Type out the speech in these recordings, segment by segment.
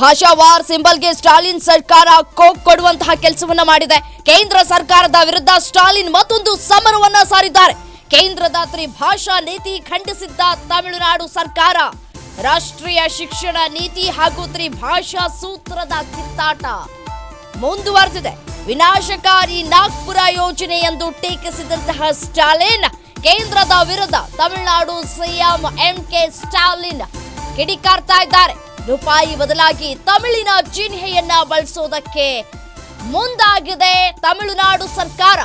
ಭಾಷಾವಾರ್ ಸಿಂಬಲ್ಗೆ ಸ್ಟಾಲಿನ್ ಸರ್ಕಾರ ಕೋಕ್ ಕೊಡುವಂತಹ ಕೆಲಸವನ್ನ ಮಾಡಿದೆ. ಕೇಂದ್ರ ಸರ್ಕಾರದ ವಿರುದ್ಧ ಸ್ಟಾಲಿನ್ ಮತ್ತೊಂದು ಸಮರವನ್ನ ಸಾರಿದ್ದಾರೆ. ಕೇಂದ್ರದ ತ್ರಿಭಾಷಾ ನೀತಿ ಖಂಡಿಸಿದ್ದ ತಮಿಳುನಾಡು ಸರ್ಕಾರ. ರಾಷ್ಟ್ರೀಯ ಶಿಕ್ಷಣ ನೀತಿ ಹಾಗೂ ತ್ರಿಭಾಷಾ ಸೂತ್ರದ ಕಿತ್ತಾಟ. ಮುಂದುವರೆದಿದೆ. ವಿನಾಶಕಾರಿ ನಾಗ್ಪುರ ಯೋಜನೆ ಎಂದು ಟೀಕಿಸಿದಂತಹ ಸ್ಟಾಲಿನ್, ಕೇಂದ್ರದ ವಿರುದ್ಧ Tamil Nadu CM M K Stalin ಕಿಡಿಕಾರ್ತಾ ಇದ್ದಾರೆ. ರೂಪಾಯಿ ಬದಲಾಗಿ ತಮಿಳಿನ ಚಿಹ್ನೆಯನ್ನ ಬಳಸೋದಕ್ಕೆ ಮುಂದಾಗಿದೆ ತಮಿಳುನಾಡು ಸರ್ಕಾರ.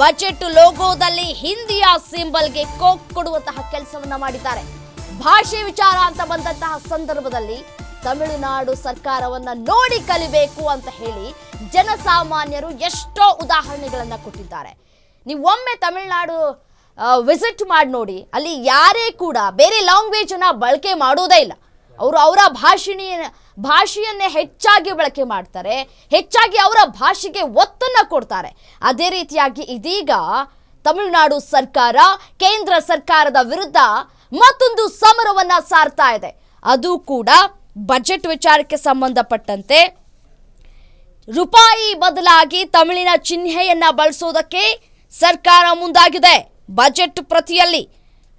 ಬಜೆಟ್ ಲೋಗೋದಲ್ಲಿ ಹಿಂದಿಯ ಸಿಂಬಲ್ಗೆ ಕೋಕ್ ಕೊಡುವಂತಹ ಕೆಲಸವನ್ನ ಮಾಡಿದ್ದಾರೆ. ಭಾಷೆ ವಿಚಾರ ಅಂತ ಬಂದಂತಹ ಸಂದರ್ಭದಲ್ಲಿ ತಮಿಳುನಾಡು ಸರ್ಕಾರವನ್ನ ನೋಡಿ ಕಲಿಬೇಕು ಅಂತ ಹೇಳಿ ಜನಸಾಮಾನ್ಯರು ಎಷ್ಟೋ ಉದಾಹರಣೆಗಳನ್ನ ಕೊಟ್ಟಿದ್ದಾರೆ. ನೀವು ಒಮ್ಮೆ ತಮಿಳುನಾಡು ವಿಸಿಟ್ ಮಾಡಿ ನೋಡಿ. ಅಲ್ಲಿ ಯಾರೇ ಕೂಡ ಬೇರೆ ಲ್ಯಾಂಗ್ವೇಜನ್ನು ಬಳಕೆ ಮಾಡೋದೇ ಇಲ್ಲ. ಅವರು ಅವರ ಭಾಷಿಣಿ, ಭಾಷೆಯನ್ನೇ ಹೆಚ್ಚಾಗಿ ಬಳಕೆ ಮಾಡ್ತಾರೆ, ಹೆಚ್ಚಾಗಿ ಅವರ ಭಾಷೆಗೆ ಒತ್ತನ್ನು ಕೊಡ್ತಾರೆ. ಅದೇ ರೀತಿಯಾಗಿ ಇದೀಗ ತಮಿಳುನಾಡು ಸರ್ಕಾರ, ಕೇಂದ್ರ ಸರ್ಕಾರದ ವಿರುದ್ಧ ಮತ್ತೊಂದು ಸಮರವನ್ನು ಸಾರ್ತಾ ಇದೆ. ಅದು ಕೂಡ ಬಜೆಟ್ ವಿಚಾರಕ್ಕೆ ಸಂಬಂಧಪಟ್ಟಂತೆ. ರೂಪಾಯಿ ಬದಲಾಗಿ ತಮಿಳಿನ ಚಿಹ್ನೆಯನ್ನು ಬಳಸೋದಕ್ಕೆ ಸರ್ಕಾರ ಮುಂದಾಗಿದೆ. ಬಜೆಟ್ ಪ್ರತಿಯಲ್ಲಿ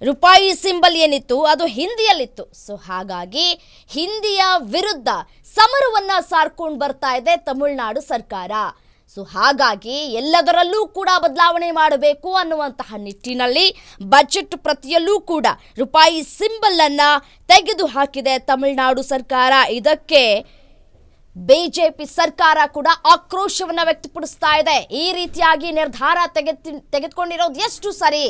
ರೂಪಾಯಿ ಸಿಂಬಲ್ ಏನಿತ್ತು ಅದು ಹಿಂದಿಯಲ್ಲಿತ್ತು. ಸೊ ಹಾಗಾಗಿ ಹಿಂದಿಯ ವಿರುದ್ಧ ಸಮರವನ್ನ ಸಾರ್ಕೊಂಡು ಬರ್ತಾ ಇದೆ ತಮಿಳುನಾಡು ಸರ್ಕಾರ. ಸೊ ಹಾಗಾಗಿ ಎಲ್ಲದರಲ್ಲೂ ಕೂಡ ಬದಲಾವಣೆ ಮಾಡಬೇಕು ಅನ್ನುವಂತಹ ನಿಟ್ಟಿನಲ್ಲಿ ಬಜೆಟ್ ಪ್ರತಿಯಲ್ಲೂ ಕೂಡ ರೂಪಾಯಿ ಸಿಂಬಲ್ ಅನ್ನ ತೆಗೆದು ಹಾಕಿದೆ ತಮಿಳುನಾಡು ಸರ್ಕಾರ. ಇದಕ್ಕೆ ಬಿಜೆಪಿ ಸರ್ಕಾರ ಕೂಡ ಆಕ್ರೋಶವನ್ನ ವ್ಯಕ್ತಪಡಿಸ್ತಾ ಇದೆ. ಈ ರೀತಿಯಾಗಿ ನಿರ್ಧಾರ ತೆಗೆದು ತೆಗೆದುಕೊಂಡಿರೋದು ಎಷ್ಟು ಸರಿ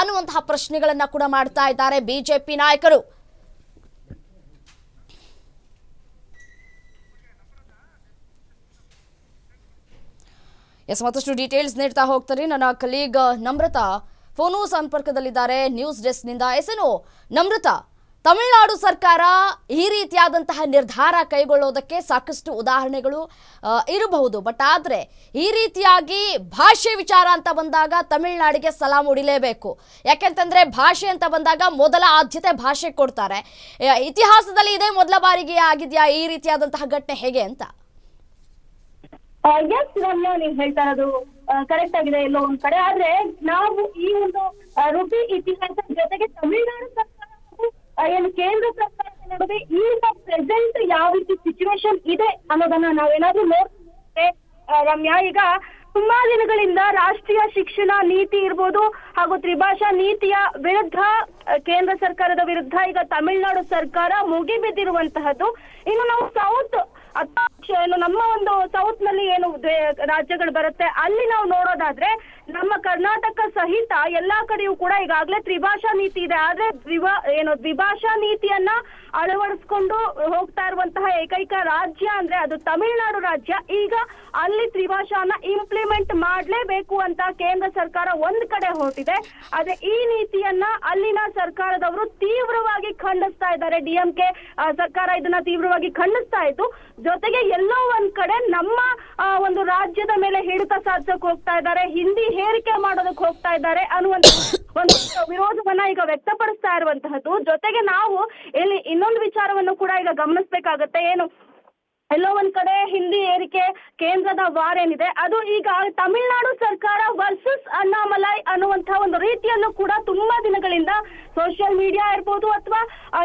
ಅನ್ನುವಂತಹ ಪ್ರಶ್ನೆಗಳನ್ನ ಕೂಡ ಮಾಡ್ತಾ ಇದ್ದಾರೆ ಬಿಜೆಪಿ ನಾಯಕರು. ಎಸ್, ಮತ್ತಷ್ಟು ಡೀಟೇಲ್ಸ್ ನೀಡ್ತಾ ಹೋಗ್ತಾರೆ ನನ್ನ ಕಲೀಗ್ ನಮ್ರತಾ ಫೋನು ಸಂಪರ್ಕದಲ್ಲಿದ್ದಾರೆ. ನ್ಯೂಸ್ ಡೆಸ್ಕ್ನಿಂದ ಏನು ನಮ್ರತಾ. ತಮಿಳುನಾಡು ಸರ್ಕಾರ ಈ ರೀತಿಯಾದಂತಹ ನಿರ್ಧಾರ ಕೈಗೊಳ್ಳೋದಕ್ಕೆ ಸಾಕಷ್ಟು ಉದಾಹರಣೆಗಳು ಇರಬಹುದು. ಬಟ್ ಆದರೆ ಈ ರೀತಿಯಾಗಿ ಭಾಷೆ ವಿಚಾರ ಅಂತ ಬಂದಾಗ ತಮಿಳುನಾಡಿಗೆ ಸಲಾಂ ಹೊಡಿಲೇಬೇಕು ಯಾಕೆಂತಂದರೆ ಭಾಷೆ ಅಂತ ಬಂದಾಗ ಮೊದಲ ಆದ್ಯತೆ ಭಾಷೆ ಕೊಡ್ತಾರೆ. ಇತಿಹಾಸದಲ್ಲಿ ಇದೇ ಮೊದಲ ಬಾರಿಗೆ ಆಗಿದೆಯಾ ಈ ರೀತಿಯಾದಂತಹ ಘಟನೆ ಹೇಗೆ ಅಂತ? ಎಸ್ ರಮ್ಯಾ ನೀವ್ ಹೇಳ್ತಾ ಕರೆಕ್ಟ್ ಆಗಿದೆ ಎಲ್ಲೋ ಒಂದ್ ಕಡೆ. ಆದ್ರೆ ನಾವು ಈ ಒಂದು ರುಪಿ ಇತಿಹಾಸ ಜೊತೆಗೆ ತಮಿಳುನಾಡು ಸರ್ಕಾರ ಏನು ಕೇಂದ್ರ ಸರ್ಕಾರದ ನಡುವೆ ಈಗ ಪ್ರೆಸೆಂಟ್ ಯಾವ ರೀತಿ ಸಿಚುವೇಶನ್ ಇದೆ ಅನ್ನೋದನ್ನ ನಾವೇನಾದ್ರೂ ನೋಡ್ತೀವಿ ರಮ್ಯಾ, ಈಗ ತುಂಬಾ ದಿನಗಳಿಂದ ರಾಷ್ಟ್ರೀಯ ಶಿಕ್ಷಣ ನೀತಿ ಇರ್ಬೋದು ಹಾಗೂ ತ್ರಿಭಾಷಾ ನೀತಿಯ ವಿರುದ್ಧ ಕೇಂದ್ರ ಸರ್ಕಾರದ ವಿರುದ್ಧ ಈಗ ತಮಿಳುನಾಡು ಸರ್ಕಾರ ಮುಗಿಬಿದ್ದಿರುವಂತಹದ್ದು. ಇನ್ನು ನಾವು ಸೌತ್ ಏನು ನಮ್ಮ ಒಂದು ಸೌತ್ನಲ್ಲಿ ಏನು ರಾಜ್ಯಗಳು ಬರುತ್ತೆ, ಅಲ್ಲಿ ನಾವು ನೋಡೋದಾದ್ರೆ, ನಮ್ಮ ಕರ್ನಾಟಕ ಸಹಿತ ಎಲ್ಲಾ ಕಡೆಯೂ ಕೂಡ ಈಗಾಗಲೇ ತ್ರಿಭಾಷಾ ನೀತಿ ಇದೆ. ಆದ್ರೆ ದ್ವಿಭಾ, ಏನು ದ್ವಿಭಾಷಾ ನೀತಿಯನ್ನ ಅಳವಡಿಸ್ಕೊಂಡು ಹೋಗ್ತಾ ಇರುವಂತಹ ಏಕೈಕ ರಾಜ್ಯ ಅಂದ್ರೆ ಅದು ತಮಿಳುನಾಡು ರಾಜ್ಯ. ಈಗ ಅಲ್ಲಿ ತ್ರಿಭಾಷಾನ ಇಂಪ್ಲಿಮೆಂಟ್ ಮಾಡಲೇಬೇಕು ಅಂತ ಕೇಂದ್ರ ಸರ್ಕಾರ ಒಂದ್ ಕಡೆ ಹೊರಟಿದೆ. ಅದೇ ಈ ನೀತಿಯನ್ನ ಅಲ್ಲಿನ ಸರ್ಕಾರದವರು ತೀವ್ರವಾಗಿ ಖಂಡಿಸ್ತಾ ಇದ್ದಾರೆ. ಡಿಎಂಕೆ ಸರ್ಕಾರ ಇದನ್ನ ತೀವ್ರವಾಗಿ ಖಂಡಿಸ್ತಾ ಇತ್ತು ಜೊತೆಗೆ ಎಲ್ಲೋ ಒಂದ್ ಕಡೆ ನಮ್ಮ ಒಂದು ರಾಜ್ಯದ ಮೇಲೆ ಹಿಡಿತ ಸಾಧಿಸಕ್ ಹೋಗ್ತಾ ಇದ್ದಾರೆ. ಹಿಂದಿ ಹೇರಿಕೆ ಮಾಡೋದಕ್ಕೆ ಹೋಗ್ತಾ ಇದ್ದಾರೆ ಅನ್ನುವಂತ ಒಂದು ವಿರೋಧವನ್ನ ಈಗ ವ್ಯಕ್ತಪಡಿಸ್ತಾ ಇರುವಂತಹದ್ದು. ಜೊತೆಗೆ ನಾವು ಇಲ್ಲಿ ಇನ್ನೊಂದು ವಿಚಾರವನ್ನು ಕೂಡ ಈಗ ಗಮನಿಸ್ಬೇಕಾಗತ್ತೆ. ಏನು ಎಲ್ಲೋ ಒಂದ್ ಕಡೆ, ಹಿಂದಿ ಏರಿಕೆ ಕೇಂದ್ರದ ವಾರ್ ಏನಿದೆ, ಅದು ಈಗ ತಮಿಳುನಾಡು ಸರ್ಕಾರ ವರ್ಸಸ್ ಅಣ್ಣಾಮಲೈ ಅನ್ನುವಂತಹ ಒಂದು ರೀತಿಯಲ್ಲೂ ಕೂಡ ತುಂಬಾ ದಿನಗಳಿಂದ ಸೋಷಿಯಲ್ ಮೀಡಿಯಾ ಇರ್ಬೋದು ಅಥವಾ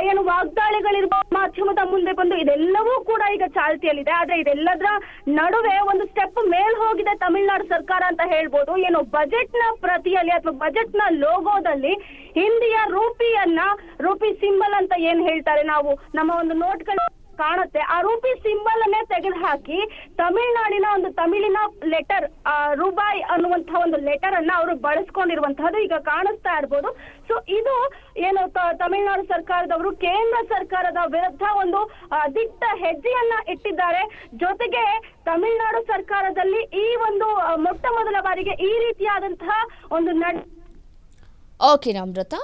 ಏನು ವಾಗ್ದಾಳಿಗಳಿರ್ಬೋದು, ಮಾಧ್ಯಮದ ಮುಂದೆ ಬಂದು ಇದೆಲ್ಲವೂ ಕೂಡ ಈಗ ಚಾಲ್ತಿಯಲ್ಲಿದೆ. ಆದ್ರೆ ಇದೆಲ್ಲದರ ನಡುವೆ ಒಂದು ಸ್ಟೆಪ್ ಮೇಲ್ ಹೋಗಿದೆ ತಮಿಳುನಾಡು ಸರ್ಕಾರ ಅಂತ ಹೇಳ್ಬೋದು. ಏನು ಬಜೆಟ್ನ ಪ್ರತಿಯಲ್ಲಿ ಅಥವಾ ಬಜೆಟ್ನ ಲೋಗೋದಲ್ಲಿ ಹಿಂದಿಯ ರೂಪಿಯನ್ನ, ರೂಪಿ ಸಿಂಬಲ್ ಅಂತ ಏನ್ ಹೇಳ್ತಾರೆ? ನಾವು ನಮ್ಮ ಒಂದು ನೋಟ್ಗಳು ಕಾಣುತ್ತೆ. ಆ ರೂಪಿ ಸಿಂಬಲ್ ಅನ್ನೇ ತೆಗೆದು ಹಾಕಿ ತಮಿಳ್ನಾಡಿನ ಒಂದು ತಮಿಳಿನ ಲೆಟರ್ ರೂಬಾಯ್ ಅನ್ನುವಂತಹ ಒಂದು ಲೆಟರ್ ಅನ್ನ ಅವರು ಬಳಸ್ಕೊಂಡಿರುವಂತಹದ್ದು ಈಗ ಕಾಣಿಸ್ತಾ ಇರ್ಬೋದು. ಸೊ ಇದು ಏನು ತಮಿಳುನಾಡು ತಮಿಳ್ನಾಡು ಸರ್ಕಾರದವರು, ಕೇಂದ್ರ ಸರ್ಕಾರದ ವಿರುದ್ಧ ಒಂದು ದಿಟ್ಟ ಹೆಜ್ಜೆಯನ್ನ ಇಟ್ಟಿದ್ದಾರೆ. ಜೊತೆಗೆ ತಮಿಳುನಾಡು ಸರ್ಕಾರದಲ್ಲಿ ಈ ಒಂದು ಮೊಟ್ಟ ಮೊದಲ ಬಾರಿಗೆ ಈ ರೀತಿಯಾದಂತಹ ಒಂದು ನಡ್ okay Namrata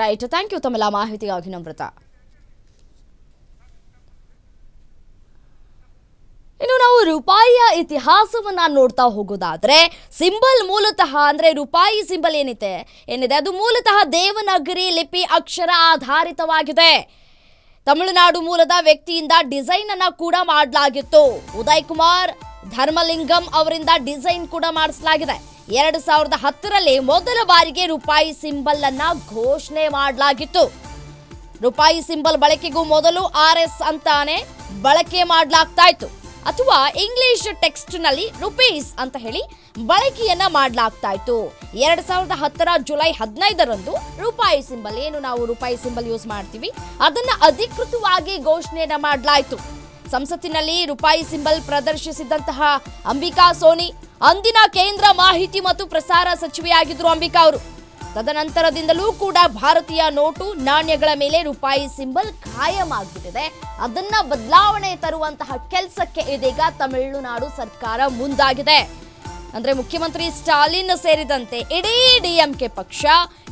right thank you ತಮ್ಮೆಲ್ಲ ಮಾಹಿತಿಗಾಗಿ ನಮ್ರತಾ ಇನ್ನು ನಾವು ರೂಪಾಯಿಯ ಇತಿಹಾಸವನ್ನ ನೋಡ್ತಾ ಹೋಗೋದಾದ್ರೆ ಸಿಂಬಲ್ ಮೂಲತಃ ಅಂದ್ರೆ ರೂಪಾಯಿ ಸಿಂಬಲ್ ಏನಿದೆ? ಏನಿದೆ? ಅದು ಮೂಲತಃ ದೇವನಗರಿ ಲಿಪಿ ಅಕ್ಷರ ಆಧಾರಿತವಾಗಿದೆ. ತಮಿಳುನಾಡು ಮೂಲದ ವ್ಯಕ್ತಿಯಿಂದ ಡಿಸೈನ್ ಅನ್ನ ಕೂಡ ಮಾಡಲಾಗಿತ್ತು. ಉದಯ್ ಕುಮಾರ್ ಧರ್ಮಲಿಂಗಂ ಅವರಿಂದ ಡಿಸೈನ್ ಕೂಡ ಮಾಡಿಸಲಾಗಿದೆ. ಎರಡು ಸಾವಿರದ ಹತ್ತರಲ್ಲಿ ಮೊದಲ ಬಾರಿಗೆ ರೂಪಾಯಿ ಸಿಂಬಲ್ ಅನ್ನ ಘೋಷಣೆ ಮಾಡಲಾಗಿತ್ತು. ರೂಪಾಯಿ ಸಿಂಬಲ್ ಬಳಕೆಗೂ ಮೊದಲು ಆರ್ ಎಸ್ ಅಂತಾನೆ ಬಳಕೆ ಮಾಡಲಾಗ್ತಾ ಇತ್ತು. ಅಥವಾ ಇಂಗ್ಲಿಷ್ ಟೆಕ್ಸ್ಟ್ನಲ್ಲಿ ರುಪೀಸ್ ಅಂತ ಹೇಳಿ ಬಳಕೆಯನ್ನ ಮಾಡಲಾಗ್ತಾ ಇತ್ತು ಎರಡ್ ಸಾವಿರದ ಹತ್ತರ ಜುಲೈ ಹದಿನೈದರಂದು ರೂಪಾಯಿ ಸಿಂಬಲ್, ಏನು ನಾವು ರೂಪಾಯಿ ಸಿಂಬಲ್ ಯೂಸ್ ಮಾಡ್ತೀವಿ? ಅದನ್ನ ಅಧಿಕೃತವಾಗಿ ಘೋಷಣೆಯನ್ನ ಮಾಡಲಾಯಿತು. ಸಂಸತ್ತಿನಲ್ಲಿ ರೂಪಾಯಿ ಸಿಂಬಲ್ ಪ್ರದರ್ಶಿಸಿದಂತಹ ಅಂಬಿಕಾ ಸೋನಿ, ಅಂದಿನ ಕೇಂದ್ರ ಮಾಹಿತಿ ಮತ್ತು ಪ್ರಸಾರ ಸಚಿವೆಯಾಗಿದ್ರು ಅಂಬಿಕಾ ಅವರು. ತದನಂತರದಿಂದಲೂ ಕೂಡ ಭಾರತೀಯ ನೋಟು ನಾಣ್ಯಗಳ ಮೇಲೆ ರೂಪಾಯಿ ಸಿಂಬಲ್ ಕಾಯಂ ಆಗ್ಬಿಟ್ಟಿದೆ ಅದನ್ನ ಬದಲಾವಣೆ ತರುವಂತಹ ಕೆಲಸಕ್ಕೆ ಇದೀಗ ತಮಿಳುನಾಡು ಸರ್ಕಾರ ಮುಂದಾಗಿದೆ. ಅಂದ್ರೆ ಮುಖ್ಯಮಂತ್ರಿ ಸ್ಟಾಲಿನ್ ಸೇರಿದಂತೆ ಇಡೀ ಡಿಎಂಕೆ ಪಕ್ಷ,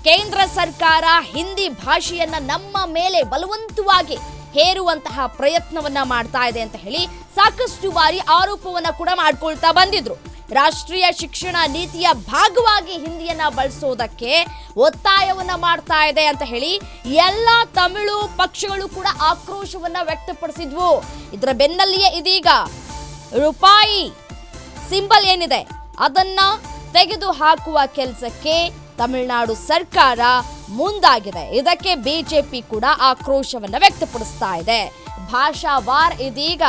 ಕೇಂದ್ರ ಸರ್ಕಾರ ಹಿಂದಿ ಭಾಷೆಯನ್ನ ನಮ್ಮ ಮೇಲೆ ಬಲವಂತವಾಗಿ ಹೇರುವಂತಹ ಪ್ರಯತ್ನವನ್ನ ಮಾಡ್ತಾ ಇದೆ ಅಂತ ಹೇಳಿ ಸಾಕಷ್ಟು ಬಾರಿ ಆರೋಪವನ್ನ ಕೂಡ ಮಾಡ್ಕೊಳ್ತಾ ಬಂದಿದ್ರು. ರಾಷ್ಟ್ರೀಯ ಶಿಕ್ಷಣ ನೀತಿಯ ಭಾಗವಾಗಿ ಹಿಂದಿಯನ್ನ ಬಳಸೋದಕ್ಕೆ ಒತ್ತಾಯವನ್ನ ಮಾಡ್ತಾ ಇದೆ ಅಂತ ಹೇಳಿ ಎಲ್ಲ ತಮಿಳು ಪಕ್ಷಗಳು ಕೂಡ ಆಕ್ರೋಶವನ್ನ ವ್ಯಕ್ತಪಡಿಸಿದ್ವು. ಇದರ ಬೆನ್ನಲ್ಲಿಯೇ ಇದೀಗ ರೂಪಾಯಿ ಸಿಂಬಲ್ ಏನಿದೆ, ಅದನ್ನ ತೆಗೆದು ಹಾಕುವ ಕೆಲಸಕ್ಕೆ ತಮಿಳುನಾಡು ಸರ್ಕಾರ ಮುಂದಾಗಿದೆ. ಇದಕ್ಕೆ ಬಿಜೆಪಿ ಕೂಡ ಆಕ್ರೋಶವನ್ನ ವ್ಯಕ್ತಪಡಿಸ್ತಾ ಇದೆ. ಭಾಷಾ ವಾರ್ ಇದೀಗ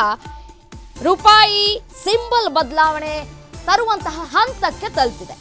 ರೂಪಾಯಿ ಸಿಂಬಲ್ ಬದಲಾವಣೆ ತರುವಂತಹ ಹಂತಕ್ಕೆ ತಲುಪಿದೆ.